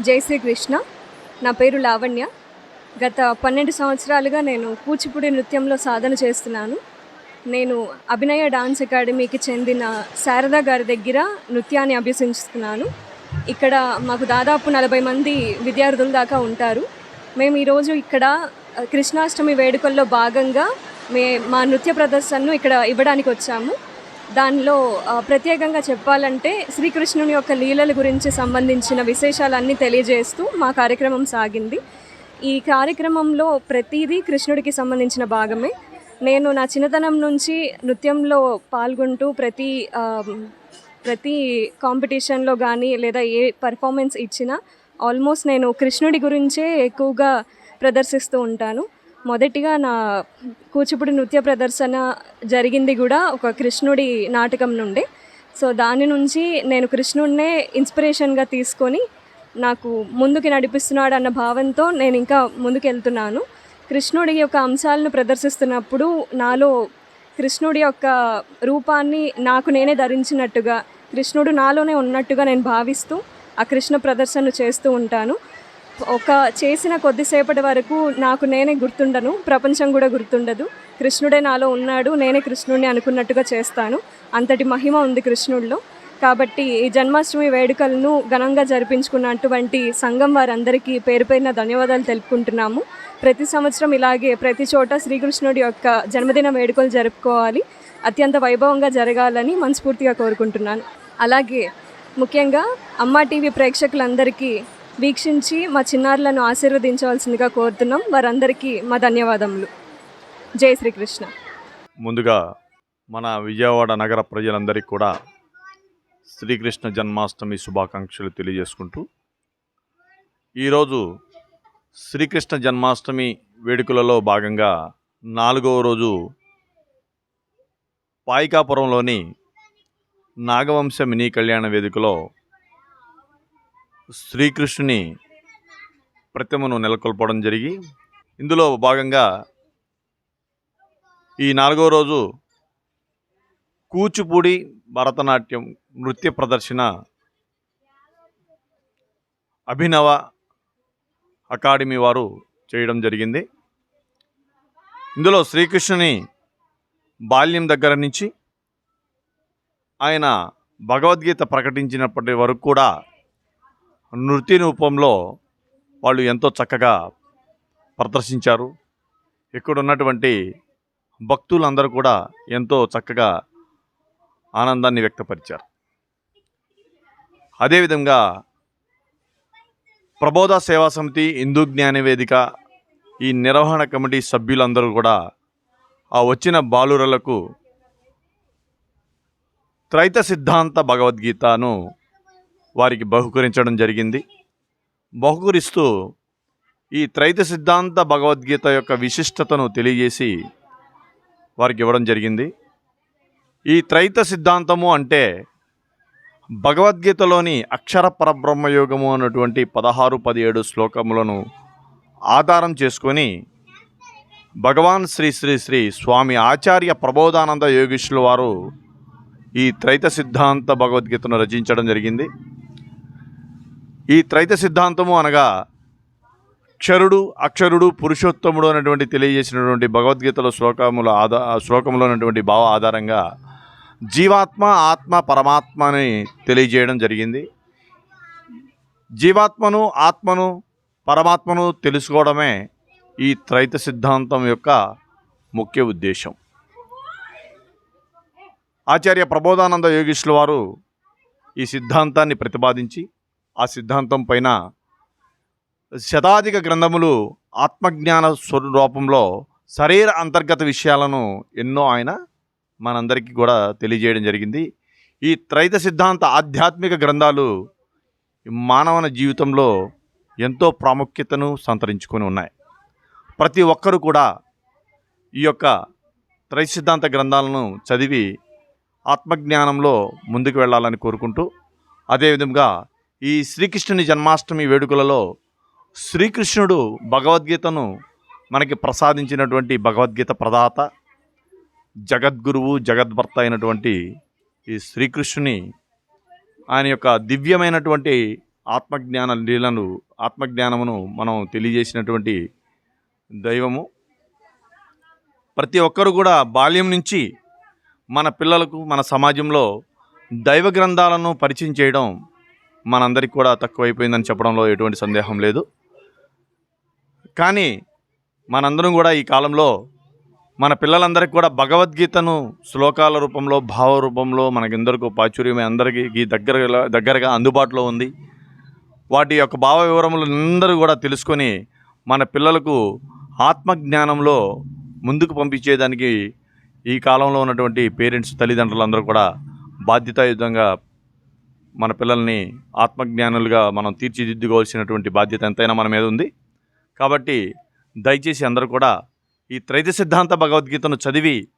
జై శ్రీకృష్ణ. నా పేరు లావణ్య. గత పన్నెండు సంవత్సరాలుగా నేను కూచిపూడి నృత్యంలో సాధన చేస్తున్నాను. నేను అభినయ డాన్స్ అకాడమీకి చెందిన శారదా గారి దగ్గర నృత్యాన్ని అభ్యసించుతున్నాను. ఇక్కడ మాకు దాదాపు నలభై మంది విద్యార్థుల దాకా ఉంటారు. మేము ఈరోజు ఇక్కడ కృష్ణాష్టమి వేడుకల్లో భాగంగా మే మా నృత్య ప్రదర్శనను ఇక్కడ ఇవ్వడానికి వచ్చాము. దానిలో ప్రత్యేకంగా చెప్పాలంటే శ్రీకృష్ణుని యొక్క లీలల గురించి సంబంధించిన విశేషాలన్నీ తెలియజేస్తూ మా కార్యక్రమం సాగింది. ఈ కార్యక్రమంలో ప్రతిదీ కృష్ణుడికి సంబంధించిన భాగమే. నేను నా చిన్నతనం నుంచి నృత్యంలో పాల్గొంటూ ప్రతి ప్రతి కాంపిటీషన్లో కానీ లేదా ఏ పర్ఫార్మెన్స్ ఇచ్చినా ఆల్మోస్ట్ నేను కృష్ణుడి గురించే ఎక్కువగా ప్రదర్శిస్తూ ఉంటాను. మొదటిగా నా కూచిపూడి నృత్య ప్రదర్శన జరిగింది కూడా ఒక కృష్ణుడి నాటకం నుండే. సో దాని నుంచి నేను కృష్ణుడినే ఇన్స్పిరేషన్గా తీసుకొని నాకు ముందుకు నడిపిస్తున్నాడు అన్న భావంతో నేను ఇంకా ముందుకు వెళ్తున్నాను కృష్ణుడి యొక్క అంశాలను ప్రదర్శిస్తున్నప్పుడు నాలో కృష్ణుడి యొక్క రూపాన్ని నాకు నేనే ధరించినట్టుగా కృష్ణుడు నాలోనే ఉన్నట్టుగా నేను భావిస్తూ ఆ కృష్ణ ప్రదర్శన చేస్తూ ఉంటాను. ఒక చేసిన కొద్దిసేపటి వరకు నాకు నేనే గుర్తుండను ప్రపంచం కూడా గుర్తుండదు. కృష్ణుడే నాలో ఉన్నాడు నేనే కృష్ణుడిని అనుకున్నట్టుగా చేస్తాను. అంతటి మహిమ ఉంది కృష్ణుడిలో కాబట్టి ఈ జన్మాష్టమి వేడుకలను ఘనంగా జరిపించుకున్నటువంటి సంఘం వారందరికీ పేరు పేరున ధన్యవాదాలు తెలుపుకుంటున్నాము. ప్రతి సంవత్సరం ఇలాగే ప్రతి చోట శ్రీకృష్ణుడి యొక్క జన్మదిన వేడుకలు జరుపుకోవాలి. అత్యంత వైభవంగా జరగాలని మనస్ఫూర్తిగా కోరుకుంటున్నాను. అలాగే ముఖ్యంగా అమ్మా టీవీ ప్రేక్షకులందరికీ వీక్షించి మా చిన్నారులను ఆశీర్వదించవలసిందిగా కోరుతున్నాం. వారందరికీ మా ధన్యవాదములు. జై శ్రీకృష్ణ. ముందుగా మన విజయవాడ నగర ప్రజలందరికీ కూడా శ్రీకృష్ణ జన్మాష్టమి శుభాకాంక్షలు తెలియజేసుకుంటూ ఈరోజు శ్రీకృష్ణ జన్మాష్టమి వేడుకలలో భాగంగా నాలుగవ రోజు పాయికాపురంలోని నాగవంశ మినీ కళ్యాణ వేదికలో శ్రీకృష్ణుని ప్రతిమను నెలకొల్పడం జరిగి ఇందులో భాగంగా ఈ నాలుగో రోజు కూచిపూడి భరతనాట్యం నృత్య ప్రదర్శన అభినవ అకాడమీ వారు చేయడం జరిగింది. ఇందులో శ్రీకృష్ణుని బాల్యం దగ్గర నుంచి ఆయన భగవద్గీత ప్రకటించినప్పటి వరకు కూడా నృత్య రూపంలో వాళ్ళు ఎంతో చక్కగా ప్రదర్శించారు. ఇక్కడ ఉన్నటువంటి భక్తులందరూ కూడా ఎంతో చక్కగా ఆనందాన్ని వ్యక్తపరిచారు. అదేవిధంగా ప్రబోధ సేవా సమితి హిందూ జ్ఞానవేదిక ఈ నిర్వహణ కమిటీ సభ్యులందరూ కూడా ఆ వచ్చిన బాలురలకు త్రైత సిద్ధాంత భగవద్గీతను వారికి బహుకరించడం జరిగింది. బహుకరిస్తూ ఈ త్రైత సిద్ధాంత భగవద్గీత యొక్క విశిష్టతను తెలియజేసి వారికి ఇవ్వడం జరిగింది. ఈ త్రైత సిద్ధాంతము అంటే భగవద్గీతలోని అక్షర పరబ్రహ్మయోగము అన్నటువంటి పదహారు పదిహేడు శ్లోకములను ఆధారం చేసుకొని భగవాన్ శ్రీ శ్రీ శ్రీ స్వామి ఆచార్య ప్రబోధానంద యోగీశ్వరుల వారు ఈ త్రైత సిద్ధాంత భగవద్గీతను రచించడం జరిగింది. ఈ త్రైత సిద్ధాంతము అనగా క్షరుడు అక్షరుడు పురుషోత్తముడు అనేటువంటి తెలియజేసినటువంటి భగవద్గీతలో శ్లోకముల ఆధార శ్లోకంలో ఉన్నటువంటి భావ ఆధారంగా జీవాత్మ ఆత్మ పరమాత్మని తెలియజేయడం జరిగింది. జీవాత్మను ఆత్మను పరమాత్మను తెలుసుకోవడమే ఈ త్రైత సిద్ధాంతం యొక్క ముఖ్య ఉద్దేశం. ఆచార్య ప్రబోధానంద యోగీశ్వరుల వారు ఈ సిద్ధాంతాన్ని ప్రతిపాదించి ఆ సిద్ధాంతం పైన శతాధిక గ్రంథములు ఆత్మజ్ఞాన స్వరూపంలో శరీర అంతర్గత విషయాలను ఎన్నో ఆయన మనందరికీ కూడా తెలియజేయడం జరిగింది. ఈ త్రైత సిద్ధాంత ఆధ్యాత్మిక గ్రంథాలు మానవన జీవితంలో ఎంతో ప్రాముఖ్యతను సంతరించుకొని ఉన్నాయి. ప్రతి ఒక్కరూ కూడా ఈ యొక్క త్రైత సిద్ధాంత గ్రంథాలను చదివి ఆత్మజ్ఞానంలో ముందుకు వెళ్ళాలని కోరుకుంటూ అదేవిధంగా ఈ శ్రీకృష్ణుని జన్మాష్టమి వేడుకలలో శ్రీకృష్ణుడు భగవద్గీతను మనకి ప్రసాదించినటువంటి భగవద్గీత ప్రదాత జగద్గురువు జగద్భర్త అయినటువంటి ఈ శ్రీకృష్ణుని ఆయన యొక్క దివ్యమైనటువంటి ఆత్మజ్ఞాన లీలను ఆత్మజ్ఞానమును మనం తెలియజేసినటువంటి దైవము. ప్రతి ఒక్కరు కూడా బాల్యం నుంచి మన పిల్లలకు మన సమాజంలో దైవ గ్రంథాలను పరిచయం చేయడం మనందరికి కూడా తక్కువైపోయిందని చెప్పడంలో ఎటువంటి సందేహం లేదు. కానీ మనందరం కూడా ఈ కాలంలో మన పిల్లలందరికీ కూడా భగవద్గీతను శ్లోకాల రూపంలో భావ రూపంలో మనకిందరికీ ప్రాచుర్యమే. అందరికీ దగ్గర దగ్గరగా అందుబాటులో ఉంది. వాటి యొక్క భావ వివరములు అందరూ కూడా తెలుసుకొని మన పిల్లలకు ఆత్మజ్ఞానంలో ముందుకు పంపించేదానికి ఈ కాలంలో ఉన్నటువంటి పేరెంట్స్ తల్లిదండ్రులందరూ కూడా బాధ్యతాయుతంగా మన పిల్లల్ని ఆత్మజ్ఞానులుగా మనం తీర్చిదిద్దుకోవాల్సినటువంటి బాధ్యత ఎంతైనా మన మీద ఉంది. కాబట్టి దయచేసి అందరూ కూడా ఈ త్రైత సిద్ధాంత భగవద్గీతను చదివి